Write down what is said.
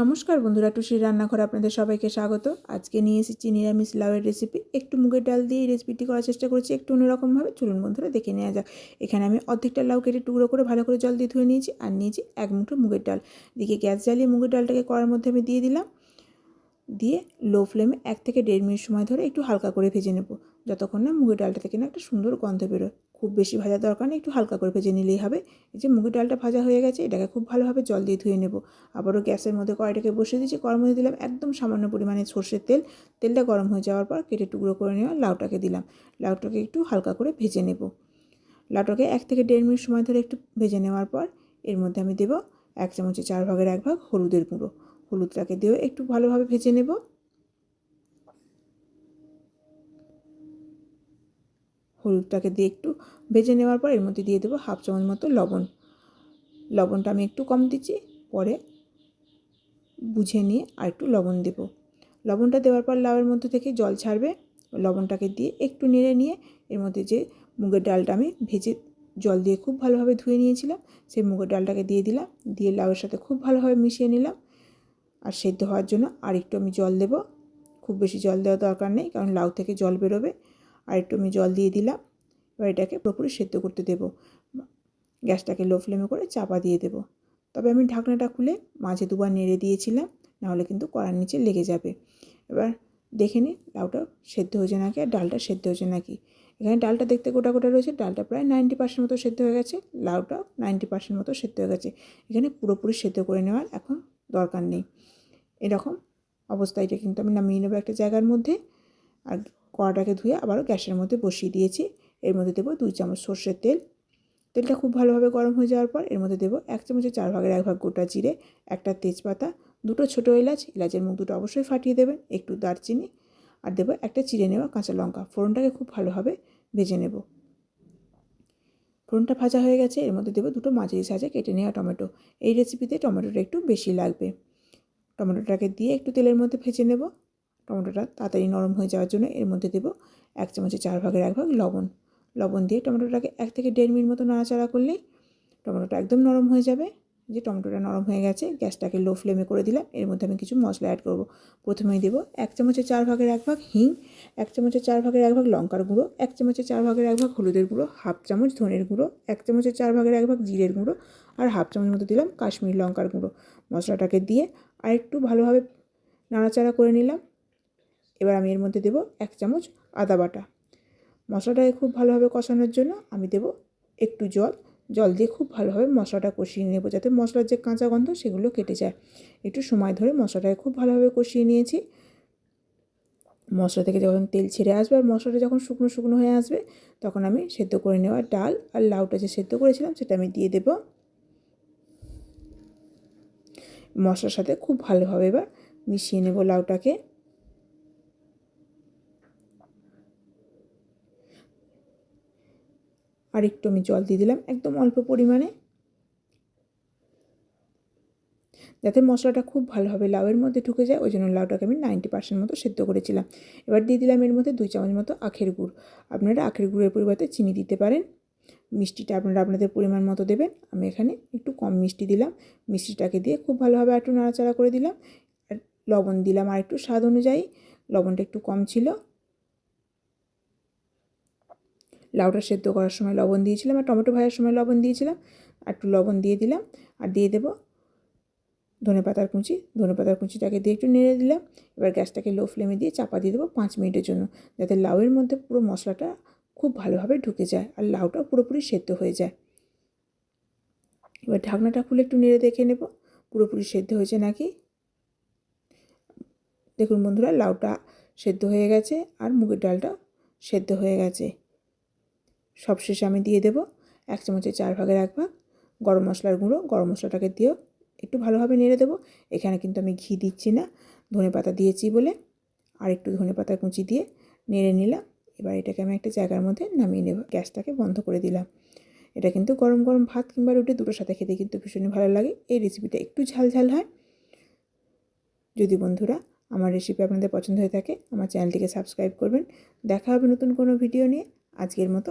নমস্কার বন্ধুরা, টুসির রান্নাঘরে আপনাদের সবাইকে স্বাগত। আজকে নিয়ে এসেছি নিরামিষ লাউয়ের রেসিপি একটু মুগের ডাল দিয়ে এই রেসিপিটি করার চেষ্টা করেছি, একটু অন্যরকমভাবে চলুন বন্ধুরা, দেখে নেওয়া যাক। এখানে আমি অর্ধেকটা লাউ কেটে টুকরো করে ভালো করে জল দিয়ে ধুয়ে নিয়েছি আর নিয়েছি এক মুঠো মুগের ডাল। দিকে গ্যাস জ্বালিয়ে মুগের ডালটাকে করার মধ্যে আমি দিয়ে দিলাম। দিয়ে লো ফ্লেমে এক থেকে দেড় মিনিট সময় ধরে একটু হালকা করে ভেজে নেব, যতক্ষণ না মুগের ডালটা থেকে না একটা সুন্দর গন্ধ বেরোয়। খুব বেশি ভাজার দরকার নেই, একটু হালকা করে ভেজে নিলেই হবে। এই যে মুগের ডালটা ভাজা হয়ে গেছে, এটাকে খুব ভালোভাবে জল দিয়ে ধুয়ে নেব। আবারও গ্যাসের মধ্যে কড়াইটাকে বসিয়ে দিয়েছি কড়ার মধ্যে দিলাম একদম সামান্য পরিমাণে সর্ষের তেল। তেলটা গরম হয়ে যাওয়ার পর কেটে টুকরো করে নেওয়া লাউটাকে দিলাম। লাউটাকে একটু হালকা করে ভেজে নেব। লাউটাকে এক থেকে দেড় মিনিট সময় ধরে একটু ভেজে নেওয়ার পর এর মধ্যে আমি দেবো এক চামচে চার ভাগের এক ভাগ হলুদের গুঁড়ো। হলুদটাকে দিয়েও একটু ভালোভাবে ভেজে নেব। হলুদটাকে দিয়ে একটু ভেজে নেওয়ার পর এর মধ্যে দিয়ে দেবো হাফ চামচ মতো লবণ। লবণটা আমি একটু কম দিচ্ছি, পরে বুঝে নিয়ে আর একটু লবণ দেব। লবণটা দেওয়ার পর লাউয়ের মধ্যে থেকে জল ছাড়বে, লবণটাকে দিয়ে একটু নেড়ে নিয়ে এর মধ্যে যে মুগের ডালটা আমি ভেজে জল দিয়ে খুব ভালোভাবে ধুয়ে নিয়েছিলাম, সেই মুগের ডালটাকে দিয়ে দিলাম, দিয়ে লাউয়ের সাথে খুব ভালোভাবে মিশিয়ে নিলাম। আর সেদ্ধ হওয়ার জন্য আর একটু আমি জল দেব। খুব বেশি জল দেওয়ার দরকার নেই, কারণ লাউ থেকে জল বেরোবে। আর একটু আমি জল দিয়ে দিলাম। এবার এটাকে পুরোপুরি সেদ্ধ করতে দেব। গ্যাসটাকে লো ফ্লেমে করে চাপা দিয়ে দেব। তবে আমি ঢাকনাটা খুলে মাঝে দুবার নেড়ে দিয়েছিলাম, নাহলে কিন্তু কড়ার নিচে লেগে যাবে। এবার দেখে নিই লাউটা সেদ্ধ হয়েছে নাকি আর ডালটা সেদ্ধ হয়েছে নাকি। এখানে ডালটা দেখতে গোটা গোটা রয়েছে, ডালটা প্রায় নাইনটি পার্সেন্ট মতো সেদ্ধ হয়ে গেছে লাউটাও নাইনটি পার্সেন্ট মতো সেদ্ধ হয়ে গেছে। এখানে পুরোপুরি সেদ্ধ করে নেওয়ার এখন দরকার নেই। এরকম অবস্থায় এটা কিন্তু আমি নামিয়ে নেব একটা জায়গার মধ্যে। আর কড়াটাকে ধুয়ে আবারও গ্যাসের মধ্যে বসিয়ে দিয়েছি। এর মধ্যে দেবো দুই চামচ সর্ষের তেল। তেলটা খুব ভালোভাবে গরম হয়ে যাওয়ার পর এর মধ্যে দেবো এক চামচের চার ভাগের এক ভাগ গোটা জিরে, একটা তেজপাতা, দুটো ছোটো এলাচ। এলাচের মুখ দুটো অবশ্যই ফাটিয়ে দেবেন, একটু দারচিনি। আর দেবো একটা চিড়ে নেওয়া কাঁচা লঙ্কা। ফোড়নটাকে খুব ভালোভাবে ভেজে নেব। ফোড়নটা ভাজা হয়ে গেছে। এর মধ্যে দেবো দুটো মাঝারি সাজে কেটে নেওয়া টমেটো। এই রেসিপিতে টমেটোটা একটু বেশি লাগবে। টমেটোটাকে দিয়ে একটু তেলের মধ্যে ভেজে নেব। টমেটোটা তাড়াতাড়ি নরম হয়ে যাওয়ার জন্য এর মধ্যে দেবো এক চামচে চার ভাগের এক ভাগ লবণ। লবণ দিয়ে টমেটোটাকে এক থেকে দেড় মিনিট মতো নাড়াচাড়া করলেই টমেটোটা একদম নরম হয়ে যাবে। যে টমেটোটা নরম হয়ে গেছে, গ্যাসটাকে লো ফ্লেমে করে দিলাম, এর মধ্যে আমি কিছু মশলা অ্যাড করব। প্রথমেই দেবো এক চামচে চার ভাগের এক ভাগ হিং, এক চামচে চার ভাগের এক ভাগ লঙ্কার গুঁড়ো, এক চামচে চার ভাগের এক ভাগ হলুদের গুঁড়ো, হাফ চামচ ধনের গুঁড়ো, এক চামচে চার ভাগের এক ভাগ জিরের গুঁড়ো আর হাফ চামচ মতো দিলাম কাশ্মীর লঙ্কার গুঁড়ো। মশলাটাকে দিয়ে আর একটু ভালোভাবে নাড়াচাড়া করে নিলাম। এবার আমি এর মধ্যে দেবো এক চামচ আদা বাটা। মশলাটাকে খুব ভালোভাবে কষানোর জন্য আমি দেব একটু জল। জল দিয়ে খুব ভালোভাবে মশলাটা কষিয়ে নেব যাতে মশলার যে কাঁচা গন্ধ সেগুলো কেটে যায়। একটু সময় ধরে মশলাটাকে খুব ভালোভাবে কষিয়ে নিয়েছি। মশলা থেকে যখন তেল ছেড়ে আসবে আর মশলাটা যখন শুকনো শুকনো হয়ে আসবে, তখন আমি সেদ্ধ করে নেওয়া ডাল আর লাউটা যে সেদ্ধ করেছিলাম সেটা আমি দিয়ে দেব। মশলার সাথে খুব ভালোভাবে এবার মিশিয়ে নেব লাউটাকে। আর একটু আমি জল দিয়ে দিলাম একদম অল্প পরিমাণে। যাতে মশলাটা খুব ভালোভাবে লাউয়ের মধ্যে ঢুকে যায়, ওই জন্য লাউটাকে আমি নাইনটি পার্সেন্ট মতো সেদ্ধ করেছিলাম। এবার দিয়ে দিলাম এর মধ্যে দুই চামচ মতো আখের গুড়। আপনারা আখের গুড়ের পরিবর্তে চিনি দিতে পারেন। মিষ্টিটা আপনারা আপনাদের পরিমাণ মতো দেবেন। আমি এখানে একটু কম মিষ্টি দিলাম। মিষ্টিটাকে দিয়ে খুব ভালোভাবে একটু নাড়াচাড়া করে দিলাম। আর লবণ দিলাম আর একটু স্বাদ অনুযায়ী। লবণটা একটু কম ছিল। লাউটা সেদ্ধ করার সময় লবণ দিয়েছিলাম আর টমেটো ভাজার সময় লবণ দিয়েছিলাম। আর একটু লবণ দিয়ে দিলাম আর দিয়ে দেবো ধনে পাতার কুচি। ধনে পাতার কুচিটাকে দিয়ে একটু নেড়ে দিলাম। এবার গ্যাসটাকে লো ফ্লেমে দিয়ে চাপা দিয়ে দেবো পাঁচ মিনিটের জন্য যাতে লাউয়ের মধ্যে পুরো মশলাটা খুব ভালোভাবে ঢুকে যায় আর লাউটাও পুরোপুরি সেদ্ধ হয়ে যায়। এবার ঢাকনাটা খুলে একটু নেড়ে দেখে নেব পুরোপুরি সেদ্ধ হয়েছে নাকি? দেখুন বন্ধুরা, লাউটা সেদ্ধ হয়ে গেছে আর মুগের ডালটা সেদ্ধ হয়ে গেছে। সবশেষে আমি দিয়ে দেবো এক চামচের চার ভাগের এক ভাগ। গরম মশলার গুঁড়ো, গরম মশলাটাকে দিয়েও একটু ভালোভাবে নেড়ে দেবো। এখানে কিন্তু আমি ঘি দিচ্ছি না, ধনে পাতা দিয়েছি বলে। আর একটু ধনে পাতা কুচি দিয়ে নেড়ে নিলাম। এবার এটাকে আমি একটা জায়গার মধ্যে নামিয়ে নেব, গ্যাসটাকে বন্ধ করে দিলাম। এটা কিন্তু গরম গরম ভাত কিংবা রুটি দুটোর সাথে খেতে কিন্তু ভীষণই ভালো লাগে। এই রেসিপিটা একটু ঝাল ঝাল হয়। যদি বন্ধুরা আমার রেসিপি আপনাদের পছন্দ হয়ে থাকে, আমার চ্যানেলটিকে সাবস্ক্রাইব করবেন। দেখা হবে নতুন কোনো ভিডিও নিয়ে। আজকের মতো